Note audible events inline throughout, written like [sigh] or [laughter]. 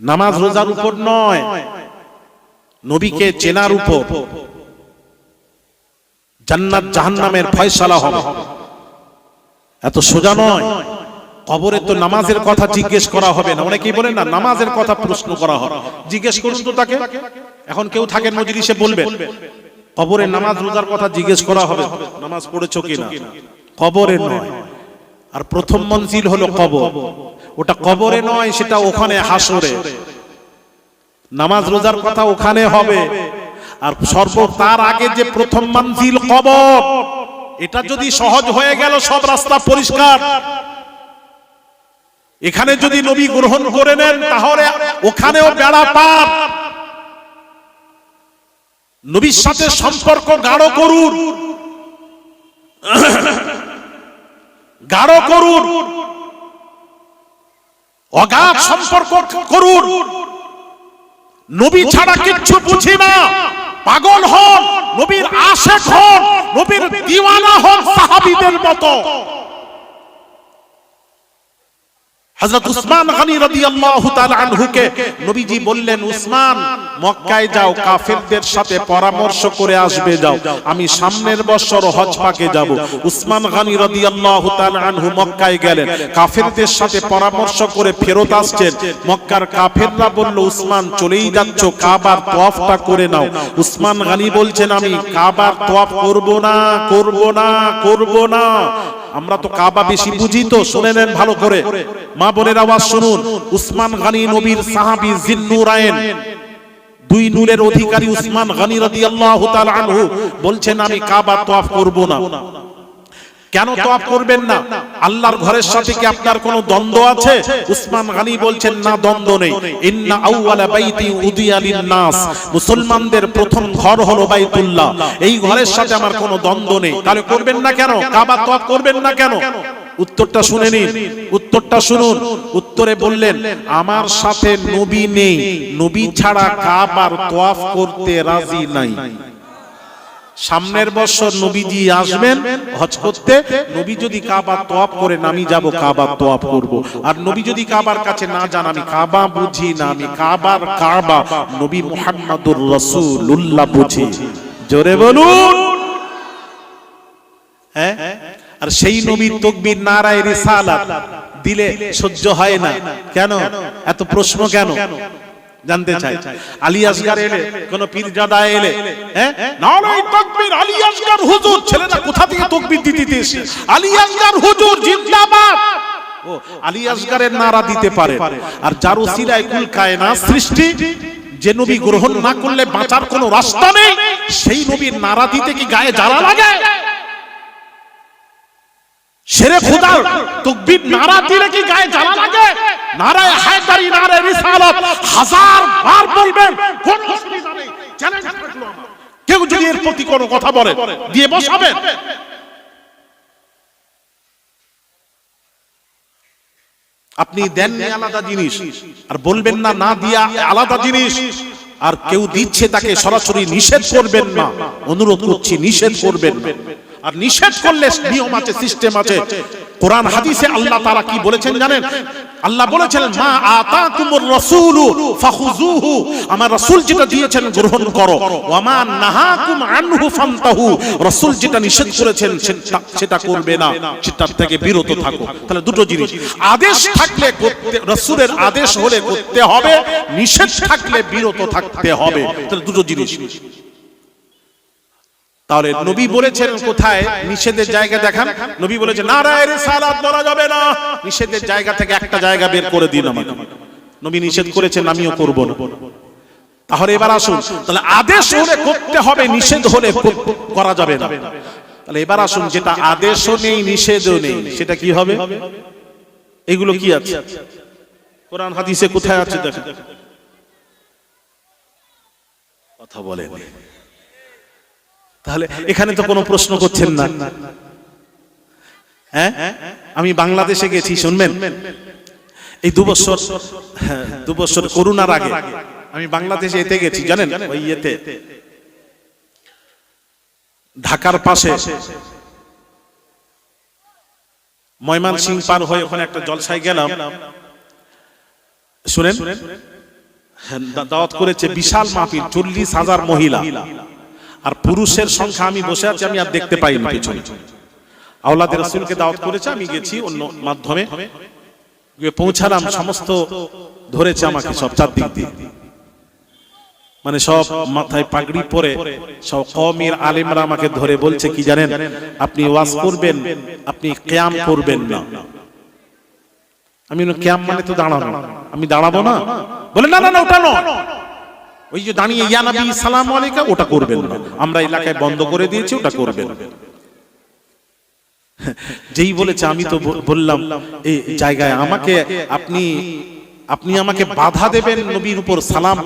নামাজ রোজার উপর নয়। নবীকে চেনার উপর। জান্নাত জাহান্নামের ফয়সালা হবে। এত সোজা নয়। কবরে তো নামাজের কথা জিজ্ঞেস করা হবে না। অনেকেই বলেন না নামাজের কথা প্রশ্ন করা হবে। জিজ্ঞেস করুন তো তাকে। এখন কেউ থাকেন মজলিসে বলবে কবরে নামাজ রোজার কথা জিজ্ঞেস করা হবে। নামাজ পড়েছো কিনা? কবরে নয়। আর প্রথম মঞ্জিল হলো কবর। ওটা কবরে নয়, সেটা ওখানে হাসরে নামাজ রোজার কথা ওখানে হবে। আর সর্ব তার আগে যে প্রথম মঞ্জিল কবর, এটা যদি সহজ হয়ে গেল, সব রাস্তা পরিষ্কার। এখানে যদি নবী গ্রহণ করে নেন, তাহলে ওখানেও বেড়া পার। নবীর সাথে সম্পর্ক গাঢ় করুন। গাঢ় করুন। অগাধ সম্পর্ক করুন। নবী ছাড়া কিচ্ছু বুঝি না। পাগল হন নবীর আশেক হন নবীর দিওয়ানা হন সাহাবীদের মতো। হযরত উসমান গনি রাদিয়াল্লাহু তাআলা আনহুকে নবীজি বললেন উসমান মক্কায় যাও কাফেরদের সাথে পরামর্শ করে আসবে যাও আমি সামনের বছর হজ পাকে যাব। উসমান গনি রাদিয়াল্লাহু তাআলা আনহু মক্কায় গেলেন। কাফেরদের সাথে পরামর্শ করে ফেরত আসছেন। মক্কার কাফেররা বলল উসমান চলেই যাচ্ছ কাবার তওয়াফটা করে নাও। উসমান গনি বলছেন আমি কাবার তওয়াফ করব না করব না করব না। আমরা তো কাবা বেশি বুঝি তো শুনে নেন ভালো করে। মা বোনের আওয়াজ শুনুন। উসমান গানি নবীর সাহাবি জিন্নুরায়ন দুই নূরের অধিকারী উসমান গানি রাদিয়াল্লাহু তাআলা আনহু বলছেন আমি কাবা তওয়াফ করব না। কেন তওয়াফ করবেন না? আল্লাহর ঘরের সাথে কি আপনার কোনো দ্বন্দ্ব আছে? উসমান গানি বলছেন না দ্বন্দ্ব নেই। ইন্না আউওয়ালা বাইতি উদিয়া লিন-নাস মুসলমানদের প্রথম ঘর হলো বাইতুল্লাহ। এই ঘরের সাথে আমার কোনো দ্বন্দ্ব নেই। তাহলে করবেন না কেন? কাবা তওয়াফ করবেন না কেন? উত্তরটা শুনে নিন। উত্তরটা শুনুন। উত্তরে বললেন আমার সাথে নবী নেই। নবী ছাড়া কাবার তওয়াফ করতে রাজি নাই। সামনের বছর নবীজি আসবেন হজ করতে নবী যদি কাবা তোয়াপ করেন আমি যাব কাবা তোয়াপ করব। আর নবী যদি কাবার কাছে না যান আমি কাবা বুঝি না আমি কাবার কাবা নবী মুহাম্মাদুর রাসূলুল্লাহ বুঝি। জোরে বলুন। হ্যাঁ? আর সেই নবীর তকবীর নারায়ে রিসালাত দিলে সহ্য হয় না। কেন? এত প্রশ্ন কেন? জানতে চাই। আলী আসগার এলে কোন পীরজাদা এলে হ্যাঁ? নারাই তাকবীর আলী আসগার হুজুর ছেলেটা কোথা থেকে তাকবীর দিতে দিতেছে আলী আসগার হুজুর জিন্দাবাদ। ও আলী আসগারের নারা দিতে পারে। আর যার ওসিলায় কুল কায়নাত সৃষ্টি যে নবী গ্রহণ না করলে বাঁচার কোনো রাস্তা নেই। সেই নবীর নারা দিতে কি গায়ে জ্বালা লাগে? শেরে খুদার তকবীর নারা দিলে কি গায়ে জ্বালা লাগে? নারায় হায়দারি রিসালাত, হাজার বার বলবেন, কোন অসুবিধা নেই। চ্যালেঞ্জ কেউ যদি এর প্রতি কথা বলে, দিয়ে বসাবেন। আপনি দেননি আলাদা জিনিস, আর বলবেন না না দিয়া আলাদা জিনিস, আর কেউ দিচ্ছে তাকে সরাসরি নিষেধ করবেন না, অনুরোধ করছি, নিষেধ করবেন আর নিষেধ করলে নিয়ম আছে সিস্টেম আছে। কোরআন, হাদিসে আল্লাহ তারা কি বলেছেন জানেন? আল্লাহ বলেছেন, মা আতাকুমুর রাসূলু ফাখুযুহু। আমার রাসূল যেটা দিয়েছেন গ্রহণ করো। ওয়া মা নাহাকুম আনহু ফান্তাহু রাসূল যেটা নিষেধ করেছেন সেটা করবে না। সেটার থেকে বিরত থাকো। তাহলে দুটো জিনিস। আদেশ থাকলে করতে রাসূলের আদেশ হলে করতে হবে, নিষেধ থাকলে বিরত থাকতে হবে। তাহলে দুটো জিনিস। তাহলে নবী বলেছেন কোথায়? নিষেধের জায়গা দেখান। নবী বলেছেন নারায়ের সালাত বলা যাবে না। নিষেধের জায়গা থেকে একটা জায়গা বের করে দিন আমাকে। নবী নিষেধ করেছেন আমিও করব না। তাহলে এবার আসুন। তাহলে আদেশ হলে করতে হবে নিষেধ হলে করা যাবে না। তাহলে এবার আসুন যেটা আদেশও নেই নিষেধও নেই সেটা কি হবে? এগুলো কি আছে? কোরআন হাদিসে কোথায় আছে? দেখেন। কথা বলেন। তাহলে এখানে তো কোনো প্রশ্ন করছেন না। হ্যাঁ? আমি বাংলাদেশে গেছি শুনবেন? এই দু বছর হ্যাঁ, দু বছর করোনার আগে আমি বাংলাদেশে এতে গেছি জানেন? ওই ইয়েতে। ঢাকার পাশে ময়মান সিং পার হয়ে ওখানে একটা জলসায় গেলাম। শুনেন? দা- দাওয়াত করেছে বিশাল মাহফিল চল্লিশ হাজার মহিলা। আর পুরুষের সংখ্যা আমি বসে আছি, আমি আর দেখতে পাইনি পেছনে। আওলাদের রসুলকে দাওয়াত করেছে, আমি গেছি অন্য মাধ্যমে। পৌঁছালাম, সমস্ত ধরেছে আমাকে সব চারদিক দিয়ে। মানে সব মাথায় পাগড়ি পরে, সব কমের আলেমরা আমাকে ধরে বলছে, কি জানেন? আপনি ওয়াজ করবেন, আপনি কেয়াম করবেন না। আমি কেয়াম মানে তো দাঁড়ানো। আমি দাঁড়াবো না? বলে, না না না ওটা ওই যে দাঁড়িয়ে, ইয়া নবী, সালাম আলাইকা ওটা করবেন না। আমরা এলাকায় বন্ধ করে দিয়েছি, ওটা করবেন যেই বলেছে, আমি তো বললাম এই জায়গায় আমাকে আপনি আপনি আমাকে বাধা দেবেন নবীর উপর সালাম,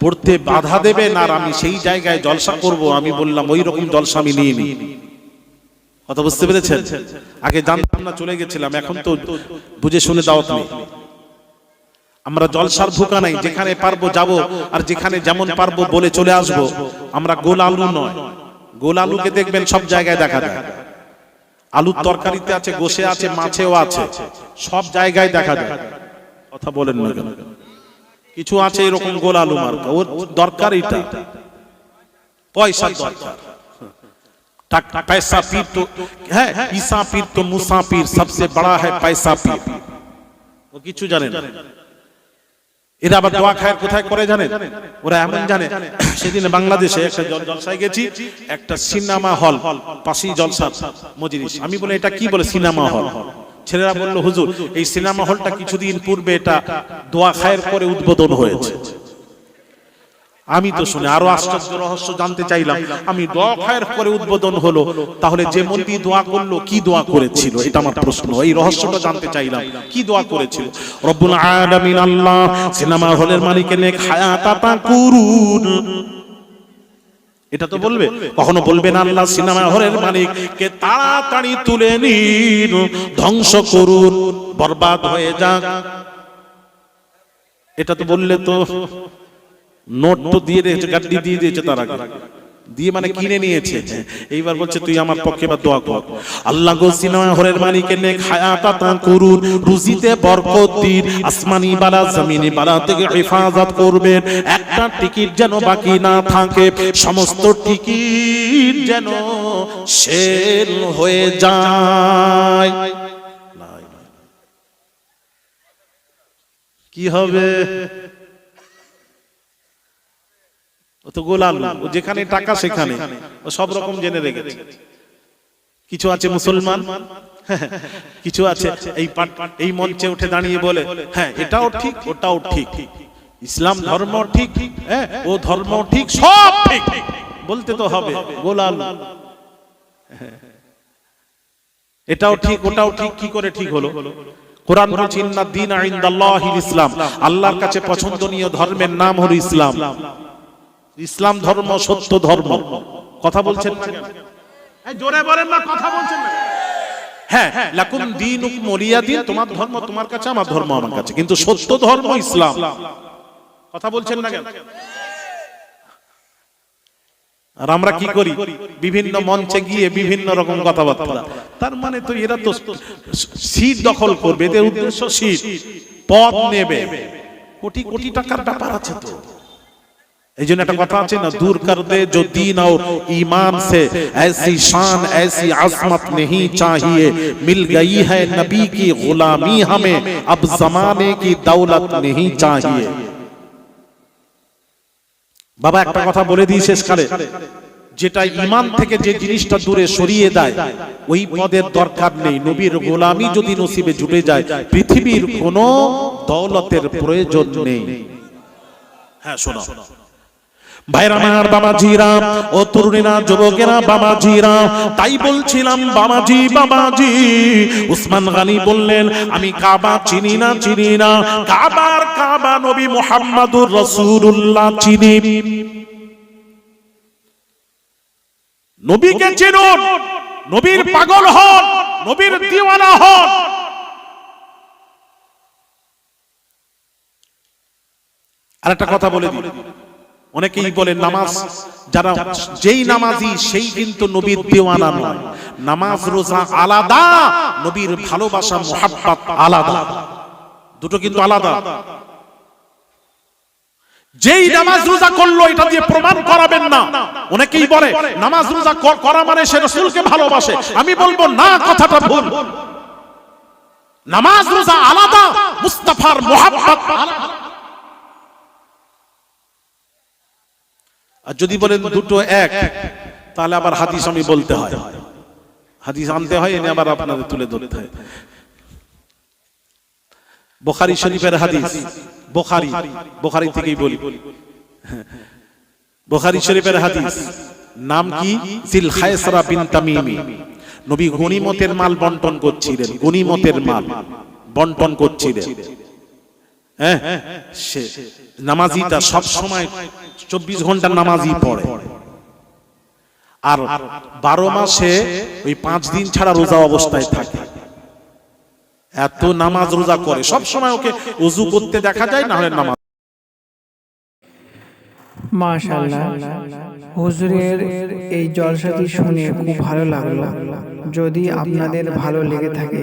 পড়তে বাধা দেবেন, আর আমি সেই জায়গায় জলসা করব আমি বললাম, ওই রকম জলসা আমি নিয়ে নিই কথা বুঝতে পেরেছেন? আগে জানতাম না, চলে গেছিলাম। এখন তো বুঝে শুনে দাওয়াত নেই। আমরা জলসার ভুকা নাই যেখানে পারবো যাব আর যেখানে যেমন পারবো বলে চলে আসব আমরা গোল আলু নয় গোল আলুকে দেখবেন সব জায়গায় দেখা যায় আলুর তরকারিতে আছে গোশে আছে মাছেও আছে সব জায়গায় দেখা যায় কথা বলেন না কেন কিছু আছে এরকম গোল আলু মার্কা ওর দরকার এটা পয়সা দরকার টাক- पैसा पीर तो है ईसा पीर तो मूसा पीर सबसे बड़ा है पैसा पीर ও কিছু জানে না এরা আবার দোয়া খায় কোথায় করে জানেন? ওরা এমন জানে। সেদিন বাংলাদেশে একটা জল- জলসায় গেছি একটা সিনেমা হল পাশেই জলসা মজলিস। আমি বলে এটা কি বলে সিনেমা হল? ছেলেরা বলল হুজুর এই সিনেমা হলটা কিছুদিন পূর্বে এটা দোয়া খায়ের পরে উদ্বোধন হয়েছে। আমি তো শুনে আরও আশ্চর্য রহস্য জানতে চাইলাম। আমি দোয়া খায়ের পরে উদ্বোধন হলো। তাহলে যে মন্ত্রী দোয়া করল কি দোয়া করেছিল? এটা আমার প্রশ্ন। এই রহস্যটা জানতে চাইলাম। কি দোয়া করেছিল? রব্বুল আলামিন আল্লাহ সিনেমা হলের মালিকের নেক হায়াত আতা কুরুন এটা তো বলবে? কখনো বলবে না আল্লাহ সিনেমা হলের মালিক কে তাড়াতাড়ি তুলে নিন। ধ্বংস করুন বরবাদ হয়ে যাক। এটা তো বললে তো নোট তো দিয়ে দিয়েছে গাড্ডি দিয়ে দিয়েছে তার আগে। দিয়ে মানে কিনে নিয়েছে। এইবার বলছে, তুই আমার পক্ষে বা দোয়া কর। আল্লাহ গো সিনেমা হলের মালিকের নেক হায়াত আতা করুন, রুজিতে বরকত আসমানি বালা, জমিনি বালা থেকে হেফাজত করবেন। একটা টিকিট যেন বাকি না থাকে, সমস্ত টিকিট যেন সেল হয়ে যায়। কি হবে ও তো গোলাম ও যেখানে টাকা সেখানে ও সব রকম জেনে রেখেছে। কিছু আছে মুসলমান? [laughs] কিছু আছে এই এই মঞ্চে উঠে দাঁড়িয়ে বলে হ্যাঁ এটাও ঠিক ওটাও ঠিক। ইসলাম ধর্ম ঠিক হ্যাঁ ও ধর্ম ঠিক সব ঠিক। বলতে তো হবে গোলাল এটাও ঠিক ওটাও ঠিক কি করে ঠিক হলো? কোরআন বলছে ইন্না দিন ইনদাল্লাহিল ইসলাম। আল্লাহর কাছে পছন্দনীয় ধর্মের নাম হলো ইসলাম। ইসলাম ধর্ম সত্য ধর্ম। কথা বলছেন? না জোরে বলেন না কথা বলছেন না হ্যাঁ লাকুম তোমার ধর্ম তোমার কাছে আমার ধর্ম আমার কাছে। কিন্তু সত্য ধর্ম ইসলাম। কথা বলছেন না কেন? আর আমরা কি করি? বিভিন্ন মঞ্চে গিয়ে বিভিন্ন রকম কথাবার্তা। তার মানে তো এরা তো সিট দখল করবে এদের উদ্দেশ্য সিট। পথ নেবে। কোটি কোটি টাকার ব্যাপার আছে তো। এই জন্য একটা কথা আছে না दूर कर दे जो दीन और ईमान से ऐसी शान ऐसी अजमत नहीं चाहिए मिल गई है नबी की गुलामी हमें अब जमाने की दौलत नहीं चाहिए বাবা একটা কথা বলে দিই শেষকালে যেটা ইমান থেকে যে জিনিসটা দূরে সরিয়ে দেয় ওই পদের দরকার নেই নবীর গোলামি যদি নসিবে জুটে যায় পৃথিবীর কোনো দৌলতের প্রয়োজন নেই হ্যাঁ শোনো ভাইরা আমার বাবাজিরা ও তরুণীরা, যুবকেরা বাবাজিরা, তাই বলছিলাম, বাবাজি বাবাজি। উসমান গানি বললেন, আমি কাবা চিনি না চিনি না। কাবার কাবা নবী মোহাম্মদুর রসুল্লাহ চিনি। নবীকে চিনুন, নবীর পাগল হন, নবীর দিওয়ানা হন। আর একটা কথা বলে দিই। অনেকেই বলে নামাজ যারা যেই নামাজি সেই কিন্তু নবীর দেওয়ানা নয়। নামাজ রোজা আলাদা নবীর ভালোবাসা মোহাব্বত আলাদা। দুটো কিন্তু আলাদা। যেই নামাজ রোজা করল এটা দিয়ে প্রমাণ করাবেন না। অনেকেই বলে নামাজ রোজা করা মানে সে রসুলকে ভালোবাসে। আমি বলব না কথাটা ভুল। নামাজ রোজা আলাদা মুস্তাফার মোহাম্মত আলাদা। আর যদি বলেন দুটো এক তাহলে আবার হাদিস আমি বলতে হয়। হাদিস আনতে হয় এনে আবার আপনাদের তুলে ধরতে হয়। বোখারি শরীফের হাদিস। বোখারি। বোখারি। থেকেই বলি। [laughs] বোখারি শরীফের হাদিস। নাম কি? জিল খায়সরা বিন তামিমি। নবী গনিমতের মাল বন্টন করছিলেন। গনিমতের মাল বন্টন করছিলেন। হ্যাঁ? সে নামাজিটা সব সময় চব্বিশ পড়ে। আর বারো মাসে ওই পাঁচ দিন ছাড়া রোজা অবস্থায় থাকে। এত নামাজ রোজা করে, সব সময় ওকে উজু করতে দেখা যায়, না হলে নামাজ। মাশাআল্লাহ, হুজুরের এই জলসাটি শুনে খুব ভালো লাগল। যদি আপনাদের ভালো লেগে থাকে